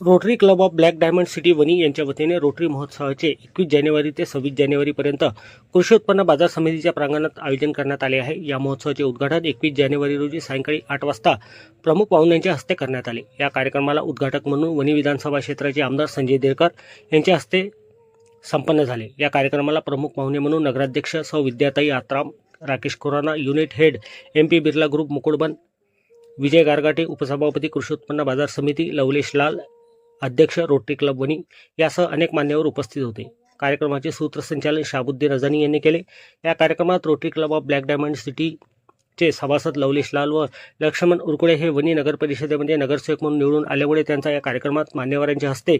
Rotary club of black diamond city Wani यांच्या वतीने rotary महोत्सवाचे एकवीस जानेवारी ते सव्वीस जानेवारीपर्यंत कृषी उत्पन्न बाजार समितीच्या प्रांगणात आयोजन करण्यात आले आहे. या महोत्सवाचे उद्घाटन एकवीस जानेवारी रोजी सायंकाळी आठ वाजता प्रमुख पाहुण्यांच्या हस्ते करण्यात आले. या कार्यक्रमाला उद्घाटक म्हणून वनी विधानसभा क्षेत्राचे आमदार संजय देरकर यांच्या हस्ते संपन्न झाले. या कार्यक्रमाला प्रमुख पाहुणे म्हणून नगराध्यक्ष सौ Vidyatai Atram Rakesh Khurana unit head M P Birla group Mukudban Vijay Gargate उपसभापती कृषी उत्पन्न बाजार समिती लवलेश लाल अध्यक्ष रोटरी क्लब वणी यासह अनेक मान्यवर उपस्थित होते. कार्यक्रमाचे सूत्रसंचालन शाबुद्दीन रजानी यांनी केले. या कार्यक्रमात rotary club of black diamond city चे सभासद लवलेश लाल व लक्ष्मण उरकुडे हे वनी नगर परिषदेमध्ये नगरसेवक म्हणून निवडून आल्यामुळे त्यांचा या कार्यक्रमात मान्यवरांच्या हस्ते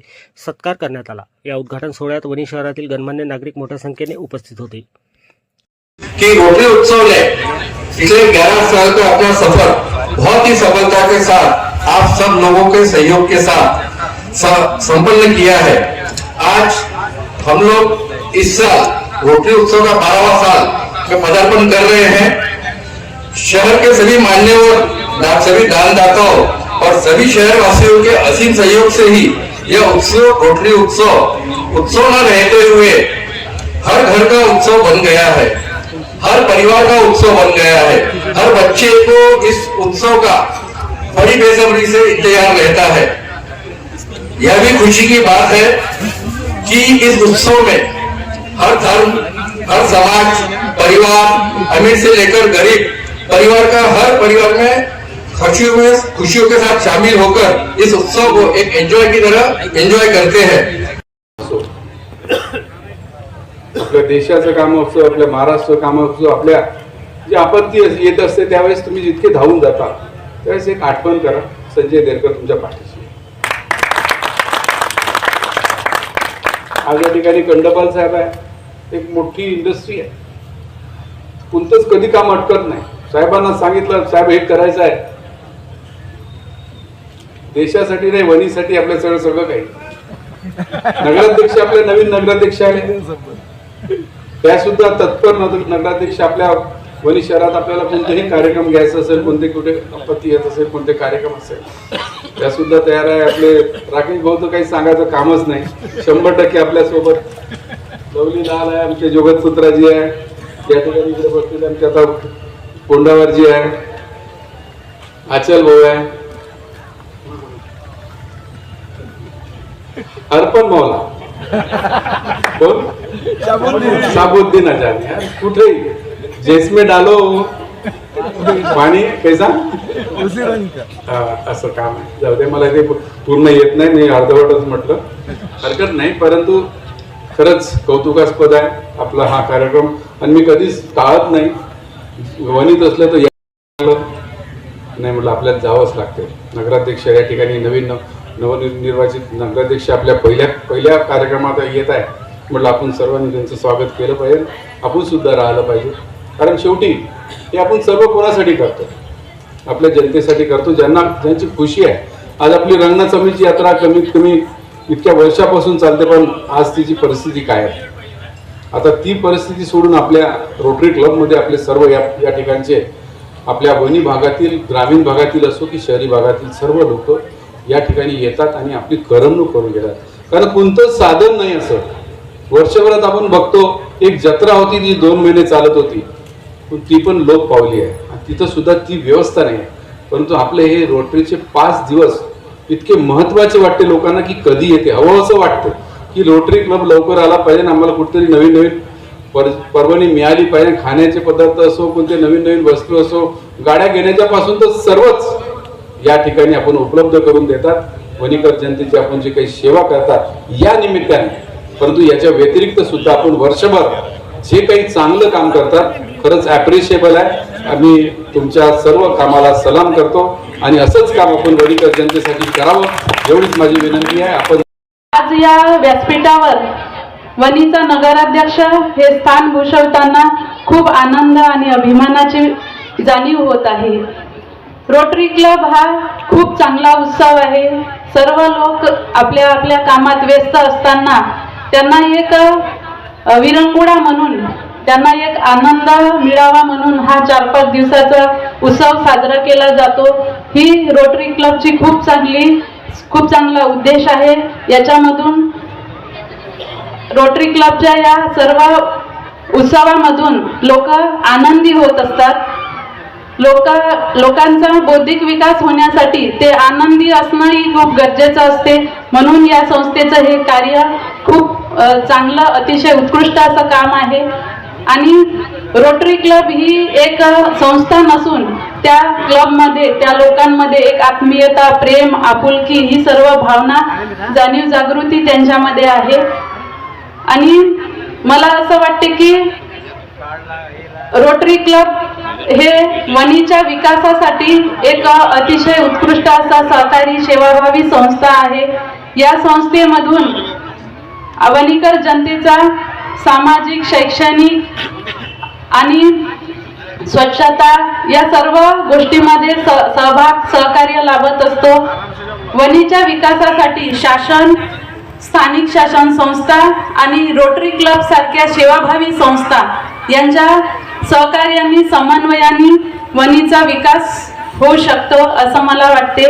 सत्कार करण्यात आला. या उद्घाटन सोहळ्यात वनी शहरातील गणमान्य नागरिक मोठ्या संख्येने उपस्थित होते. की रोटरी उत्सव ने पिछले 11 साल का अपना सफर. बहुत ही सफलता के साथ आप सब लोगों के सहयोग के साथ संपन्न किया है। आज हम लोग इस साल रोटरी उत्सव का बारहवा साल का पदार्पण कर रहे हैं। शहर के सभी मान्यवर दा- सभी दानदाताओं और सभी शहर वासियों के असीम सहयोग से ही यह उत्सव, रोटरी उत्सव उत्सव न रहते हुए हर घर का उत्सव बन गया है। हर परिवार का उत्सव बन गया है। हर बच्चे को इस उत्सव का बड़ी बेसब्री से इंतज़ार रहता है। यह भी खुशी की बात है कि इस उत्सव में हर धर्म हर समाज परिवार अमीर से लेकर गरीब परिवार का हर परिवार में खुशियों में खुशियों के साथ शामिल होकर इस उत्सव को एक एंजॉय की तरह एंजॉय करते हैं। आपल्या देशाचं काम असो आपल्या महाराष्ट्र काम असो आपल्या जी आपत्ती येत असते त्यावेळेस तुम्ही जितके धावून जाता त्यावेळेस एक आठवण करा. संजय देरकर तुमच्या पाठीशी. आज या ठिकाणी कंडपाल साहेब आहे. एक मोठी इंडस्ट्री आहे. कोणतंच कधी काम अटकत नाही. साहेबांना सांगितलं साहेब हे करायचं आहे. देशासाठी नाही वनीसाठी आपलं सगळं सगळं काही. नगराध्यक्ष आपले नवीन नगराध्यक्ष आले त्या सुद्धा तत्पर नगराध्यक्ष आपल्या वणी शहरात आपल्याला कोणतेही कार्यक्रम घ्यायचा असेल कोणते कुठे आपत्ती येत असेल कोणते कार्यक्रम असेल त्या सुद्धा तयार आहे. आपले राकेश भाऊ तर काही सांगायचं कामच नाही. शंभर टक्के आपल्यासोबत लवली लाल आहे आमचे जोगत सूत्राजी आहे. या ठिकाणी इकडे बसलेले आमचे आता कोंडावरजी आहे. आचल भाऊ आहे. अर्पण मौला. कोण? साबुद्दीन यार, कुठेही. जेसमे डालो। पाणी कैसा हा, असं काम आहे. जाऊ दे मला ते पूर्ण येत नाही मी अर्धवटच म्हटलं. हरकत नाही परंतु खरंच कौतुकास्पद आहे आपला हा कार्यक्रम. आणि मी कधीच टाळत नाही. वनीत असलं तर नाही म्हटलं आपल्याला जावंच लागते. नगराध्यक्ष या ठिकाणी नवीन नवनिर्वाचित नगराध्यक्ष आपल्या पहिल्या पहिल्या कार्यक्रमात येत आहे. म्हटलं आपण सर्वांनी त्यांचं स्वागत केलं पाहिजे. आपण सुद्धा राहिलं पाहिजे. कारण शेवटी हे आपण सर्व कोणासाठी करतो? आपल्या जनतेसाठी करतो ज्यांना ज्यांची खुशी आहे. आज आपली रंगनाथमीची यात्रा कमीत कमी इतक्या वर्षापासून चालते पण आज तिची परिस्थिती काय आहे? आता ती परिस्थिती सोडून आपल्या रोटरी क्लबमध्ये आपले सर्व या या ठिकाणचे आपल्या वनी भागातील ग्रामीण भागातील असो की शहरी भागातील सर्व लोक या ठिकाणी येतात आणि आपली करमणूक करून घेतात. कारण कोणतंच साधन नाही असं. वर्षभरात आपण बघतो एक जत्रा होती जी दोन महिने चालत होती. पण ती पण लोक पावली आहे. आणि तिथं सुद्धा ती व्यवस्था नाही आहे. परंतु आपले हे रोटरीचे पाच दिवस इतके महत्त्वाचे वाटते लोकांना की कधी येते. हवं असं वाटतं की रोटरी क्लब लवकर आला पाहिजे ना आम्हाला कुठेतरी नवीन नवीन पर परवानी मिळाली पाहिजे. खाण्याचे पदार्थ असो कोणते नवीन नवीन वस्तू असो गाड्या घेण्याच्या पासून तर सर्वच या ठिकाणी आपण उपलब्ध करून देतात. वणीकर जनतेची आपण जे काही सेवा करतात या निमित्ताने. परंतु याच्या व्यतिरिक्त सुद्धा आपण वर्षभर जे काही चांगलं काम करतात खरंच ॲप्रिशिएबल आहे. आम्ही तुमच्या सर्व कामाला सलाम करतो आणि असंच काम आपण वडीकर जनतेसाठी करावं एवढीच माझी विनंती आहे. आपण आज या व्यासपीठावर वनीचा नगराध्यक्ष हे स्थान भूषवताना खूप आनंद आणि अभिमानाची जाणीव होत आहे. रोटरी क्लब हा खूप चांगला उत्सव आहे. सर्व लोक आपल्या आपल्या कामात व्यस्त असताना त्यांना एक विरंगुळा म्हणून त्यांना एक आनंद मिळावा म्हणून हा चार पाच दिवसाचा उत्सव साजरा केला जातो. ही रोटरी क्लबची खूप चांगली खूप चांगला उद्देश आहे. याच्यामधून रोटरी क्लबच्या या सर्व उत्सवामधून लोक आनंदी होत असतात. लोक लोकांचा बौद्धिक विकास होण्यासाठी ते आनंदी असणंही खूप गरजेचं असते. म्हणून या संस्थेचं हे कार्य खूप चांगलं अतिशय उत्कृष्ट असं काम आहे. आणि रोटरी क्लब ही एक संस्था नसून त्या क्लबमध्ये त्या लोकांमध्ये एक आत्मीयता प्रेम आपुलकी ही सर्व भावना जाणीव जागृती त्यांच्यामध्ये आहे. आणि मला असं वाटते की रोटरी क्लब हे वणीच्या विकासासाठी एक अतिशय उत्कृष्ट असा सहकारी सेवाभावी संस्था आहे. या संस्थेमधून वणीकर जनतेचा सामाजिक शैक्षणिक आणि स्वच्छता या सर्व गोष्टीमध्ये सहभाग सहकार्य लाभत असतो. वणीच्या विकासासाठी शासन स्थानिक शासन संस्था आणि रोटरी क्लब सारख्या सेवाभावी संस्था यांच्या सहकार्याने समन्वयाने वणीचा विकास होऊ शकतो असं मला वाटते.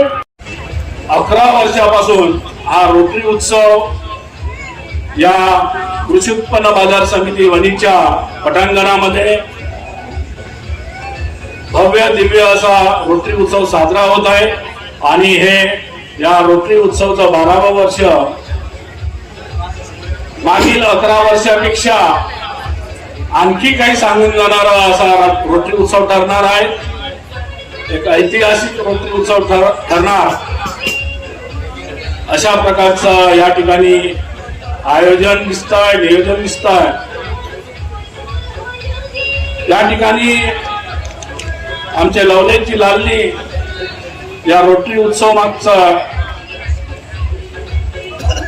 अकरा वर्षापासून हा रोटरी उत्सव या कृषी उत्पन्न बाजार समिती वणीच्या पटांगणामध्ये भव्य दिव्य असा रोटरी उत्सव साजरा होत आहे. आणि हे या रोटरी उत्सवचं बारावं वर्ष मागील अकरा वर्षापेक्षा आणखी काही सांगून जाणारा असा रोटरी उत्सव ठरणार आहे. एक ऐतिहासिक रोटरी उत्सव ठर- ठरणार. अशा प्रकारचं या ठिकाणी आयोजन दिसत आहे नियोजन दिसत आहे या ठिकाणी आमचे लवलेची लालली या रोटरी उत्सव मागचं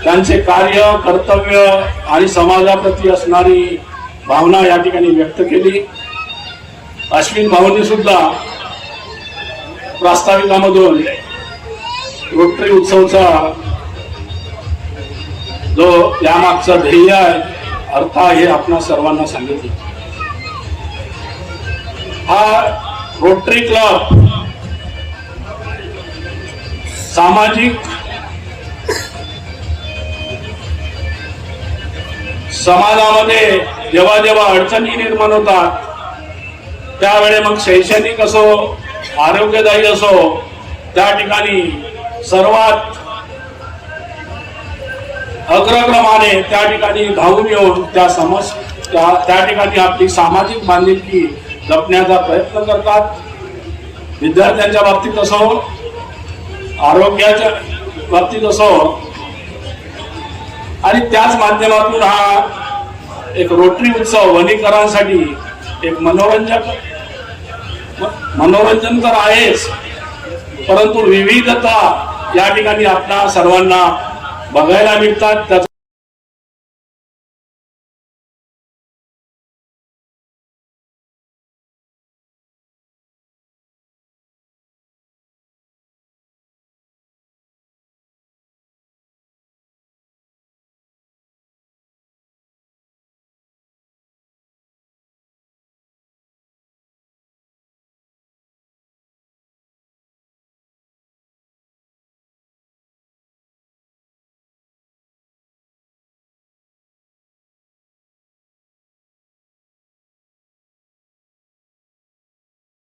त्यांचे कार्य कर्तव्य आणि समाजाप्रती असणारी भावना या ठिकाणी व्यक्त केली. अश्विन भाऊंनी सुद्धा प्रास्ताविकामधून रोटरी उत्सवचा जो यामागचं ध्येय आहे अर्थ आहे हे आपणा सर्वांना सांगितलं. हा रोटरी क्लब सामाजिक समाजामध्ये जेव्हा जेव्हा अडचणी निर्माण होतात त्यावेळे मग शैक्षणिक असो आरोग्यदायी असो त्या ठिकाणी सर्वात अग्रक्रमाने त्या ठिकाणी धावून येऊन त्या समस त्या त्या ठिकाणी आपली सामाजिक बांधिलकी जपण्याचा प्रयत्न करतात. विद्यार्थ्यांच्या बाबतीत असो आरोग्याच्या बाबतीत असो आणि त्याच माध्यमातून हा एक रोटरी उत्सव वनीकरांसाठी एक मनोरंजक मनोरंजन तर आहेच परंतु विविधता या ठिकाणी आपणा सर्वांना बघायला मिळतात त्याचा